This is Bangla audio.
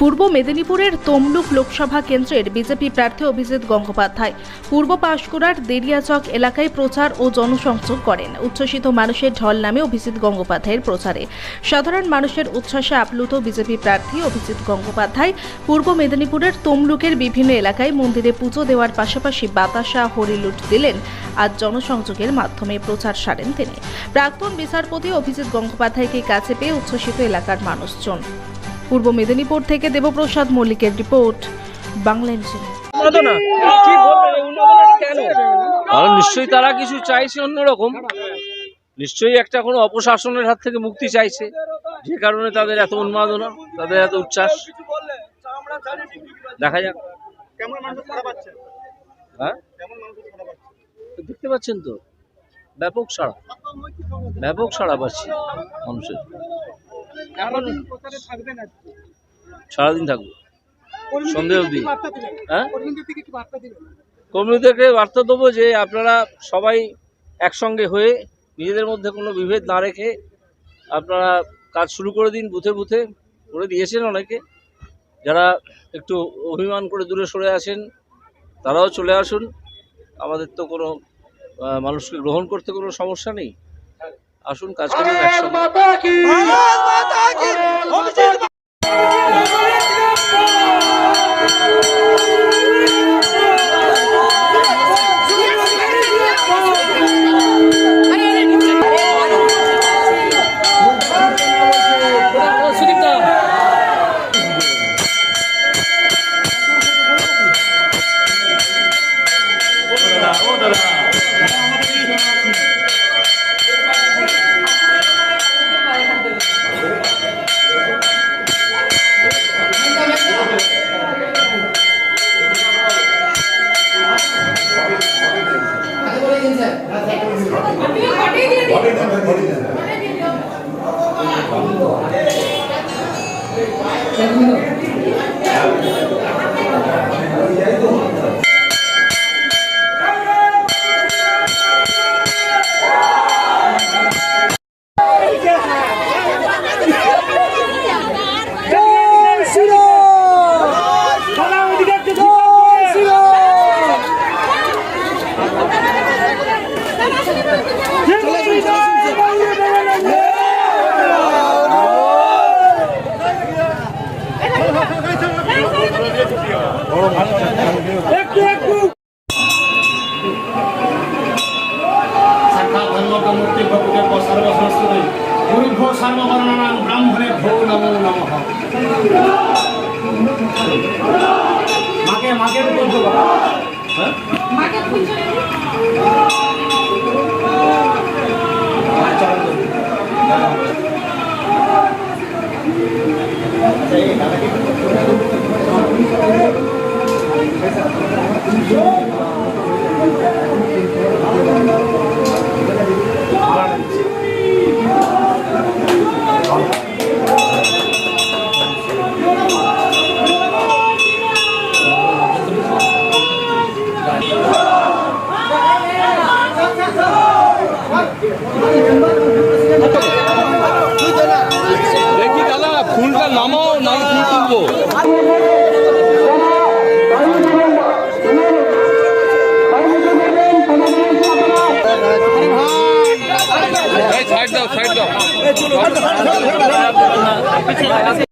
পূর্ব মেদিনীপুরের তমলুক লোকসভা কেন্দ্রের বিজেপি প্রার্থী অভিজিৎ গঙ্গোপাধ্যায় পূর্ব পাঁশকুড়ার দেরিয়াচক এলাকায় প্রচার ও জনসংযোগ করেন। উচ্ছ্বসিত মানুষের ঢল নামে অভিজিৎ গঙ্গোপাধ্যায়ের প্রচারে। সাধারণ মানুষের উচ্ছ্বাসে আপ্লুত বিজেপি প্রার্থী অভিজিৎ গঙ্গোপাধ্যায় পূর্ব মেদিনীপুরের তমলুকের বিভিন্ন এলাকায় মন্দিরে পুজো দেওয়ার পাশাপাশি বাতাসা হরিলুট দিলেন। আজ জনসংযোগের মাধ্যমে প্রচার সারেন তিনি। প্রাক্তন বিচারপতি অভিজিৎ গঙ্গোপাধ্যায়কে কাছে পেয়ে উচ্ছ্বসিত এলাকার মানুষজন। পূর্ব মেদিনীপুর থেকে দেবপ্রসাদ মল্লিকের রিপোর্ট বাংলা নিশ্চয়ই তারা কিছু চাইছে অন্যরকম। নিশ্চয়ই একটা কোনো অপশাসনের হাত থেকে মুক্তি চাইছে। যে কারণে তাদের এত উন্মাদনা তাদের এত উচ্ছ্বাস। দেখা যাক। হ্যাঁ? দেখতে পাচ্ছেন তো? ব্যাপক সাড়া। ব্যাপক সাড়া পাচ্ছি মানুষের। সারাদিন থাকব। সন্ধে অবধি। হ্যাঁ? কর্মীদেরকে বার্তা দেবো যে আপনারা সবাই একসঙ্গে হয়ে নিজেদের মধ্যে কোনো বিভেদ না রেখে আপনারা কাজ শুরু করে দিন বুথে বুথে। করে দিয়েছেন অনেকে। যারা একটু অভিমান করে দূরে সরে আসেন তারাও চলে আসুন। আমাদের তো কোনো মানুষকে গ্রহণ করতে কোনো সমস্যা নেই। আসুন কাজ করুন একসঙ্গে। Thank you. সাক্ষাৎ ধর্মকমূর্তি ভক্তের সর্বসংস্কৃতি গুরুভ্য সর্ববর্ণনাং ব্রাহ্মণে ভো নমো নমঃ। মাকে মাকে বলছো হ্যাঁ? চলো দেখি দাদা ফুলটা নামাও না ফুল তুলবো সাইড দাও সাইড দাও।